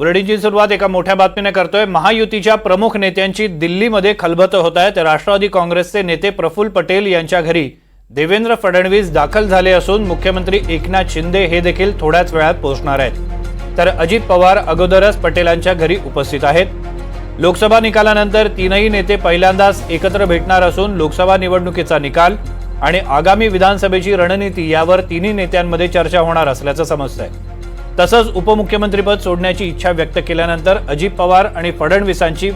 बुलेटिनची सुरुवात एका मोठ्या बातमीने करतोय. महायुतीच्या प्रमुख नेत्यांची दिल्लीमध्ये खलबतं होत आहेत राष्ट्रवादी काँग्रेसचे नेते प्रफुल्ल पटेल यांच्या घरी देवेंद्र फडणवीस दाखल झाले असून मुख्यमंत्री एकनाथ शिंदे हे देखील थोड्याच वेळात पोहोचणार आहेत. तर अजित पवार अगोदरच पटेलांच्या घरी उपस्थित आहेत. लोकसभा निकालानंतर तीनही नेते पहिल्यांदाच एकत्र भेटणार असून लोकसभा निवडणुकीचा निकाल आणि आगामी विधानसभेची रणनीती यावर तिन्ही नेत्यांमध्ये चर्चा होणार असल्याचं समजतंय. तसंच उपमुख्यमंत्रीपद सोडण्याची इच्छा व्यक्त केल्यानंतर अजित पवार आणि फडणवीसांची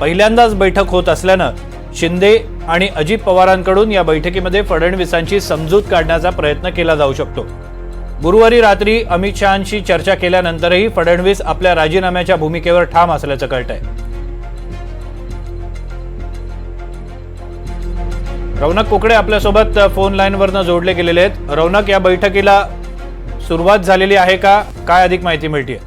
पहिल्यांदाच बैठक होत असल्यानं शिंदे आणि अजित पवारांकडून या बैठकीमध्ये फडणवीसांची समजूत काढण्याचा प्रयत्न केला जाऊ शकतो. गुरुवारी रात्री अमित शहांशी चर्चा केल्यानंतरही फडणवीस आपल्या राजीनाम्याच्या भूमिकेवर ठाम असल्याचं कळतंय. रौनक कुकडे आपल्यासोबत फोन लाईनवरनं जोडले गेलेले आहेत. रौनक या बैठकीला सुरुवात झालेली आहे का? काय अधिक माहिती मिळते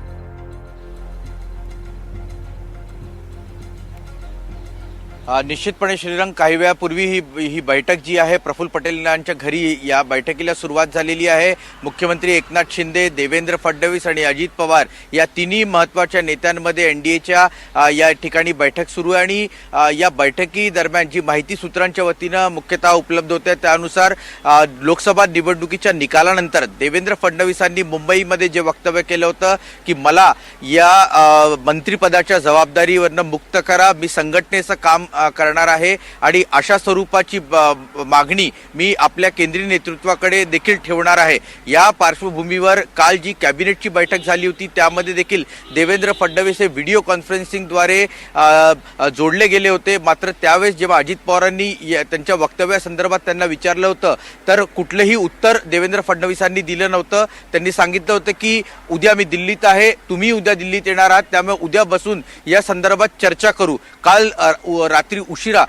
निश्चितपणे श्रीरंग काही वेळापूर्वी ही ही बैठक जी आहे प्रफुल्ल पटेल यांच्या घरी या बैठकीला सुरुवात झालेली आहे. मुख्यमंत्री एकनाथ शिंदे देवेंद्र फडणवीस आणि अजित पवार या तिन्ही महत्त्वाच्या नेत्यांमध्ये एन डी एच्या या ठिकाणी बैठक सुरू आहे आणि या बैठकी दरम्यान जी माहिती सूत्रांच्या वतीनं मुख्यतः उपलब्ध होते त्यानुसार लोकसभा निवडणुकीच्या निकालानंतर देवेंद्र फडणवीसांनी मुंबईमध्ये जे वक्तव्य केलं होतं की मला या मंत्रिपदाच्या जबाबदारीवरनं मुक्त करा मी संघटनेचं काम करणार आहे. आणि अशा स्वरूपाची ब- मागणी मी आपल्या केंद्रीय नेतृत्वाकडे देखील ठेवणार आहे. या पार्श्वभूमीवर काल जी कॅबिनेटची बैठक झाली होती त्यामध्ये देखील देवेंद्र फडणवीस हे व्हिडिओ कॉन्फरन्सिंगद्वारे जोडले गेले होते. मात्र त्यावेळेस जेव्हा अजित पवारांनी या- त्यांच्या वक्तव्यासंदर्भात त्यांना विचारलं होतं तर कुठलंही उत्तर देवेंद्र फडणवीसांनी दिलं नव्हतं. त्यांनी सांगितलं होतं की उद्या मी दिल्लीत आहे तुम्ही उद्या दिल्लीत येणार आहात त्यामुळे उद्या बसून या संदर्भात चर्चा करू. काल रात्री उशिरा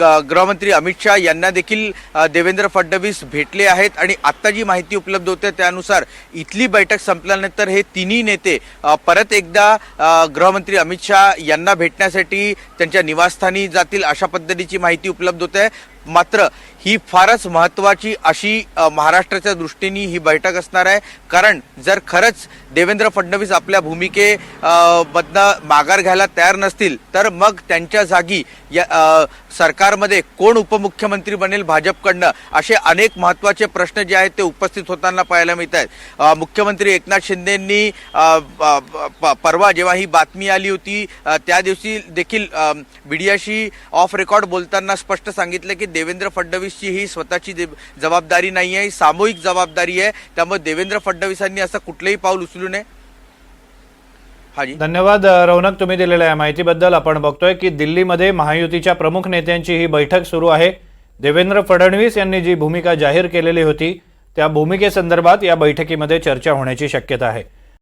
ग- गृहमंत्री अमित शहा यांना देखील देवेंद्र फडणवीस भेटले आहेत आणि आत्ता जी माहिती उपलब्ध होते त्यानुसार इथली बैठक संपल्यानंतर हे तिन्ही नेते परत एकदा गृहमंत्री अमित शहा यांना भेटण्यासाठी त्यांच्या निवासस्थानी जातील अशा पद्धतीची माहिती उपलब्ध होते. मात्र ही फारच महत्वाची अशी महाराष्ट्राच्या दृष्टीने ही बैठक असणार आहे. कारण जर खरंच देवेंद्र फडणवीस आपल्या भूमिके मधनं माघार घ्यायला तयार नसतील तर मग त्यांच्या जागी या सरकारमध्ये कोण उपमुख्यमंत्री बनेल भाजपकडनं? असे अनेक महत्त्वाचे प्रश्न जे आहेत ते उपस्थित होताना पाहायला मिळत आहेत मुख्यमंत्री एकनाथ शिंदेंनी प- परवा जेव्हा ही बातमी आली होती त्या दिवशी देखील मीडियाशी ऑफ रेकॉर्ड बोलताना स्पष्ट सांगितलं की देवेंद्र फडणवीसची ही स्वतःची जबाबदारी नाही आहे ही सामूहिक जबाबदारी आहे. त्यामुळे देवेंद्र फडणवीसांनी असं कुठलंही पाऊल उचलू नये. हाजी धन्यवाद रौनक तुम्ही दिलेल्या या माहितीबद्दल. आपण बघतोय की दिल्लीमध्ये महायुतीच्या प्रमुख नेत्यांची ही बैठक सुरू आहे. देवेंद्र फडणवीस यांनी जी भूमिका जाहीर केलेली होती त्या भूमिकेसंदर्भात या बैठकीमध्ये चर्चा होण्याची शक्यता आहे.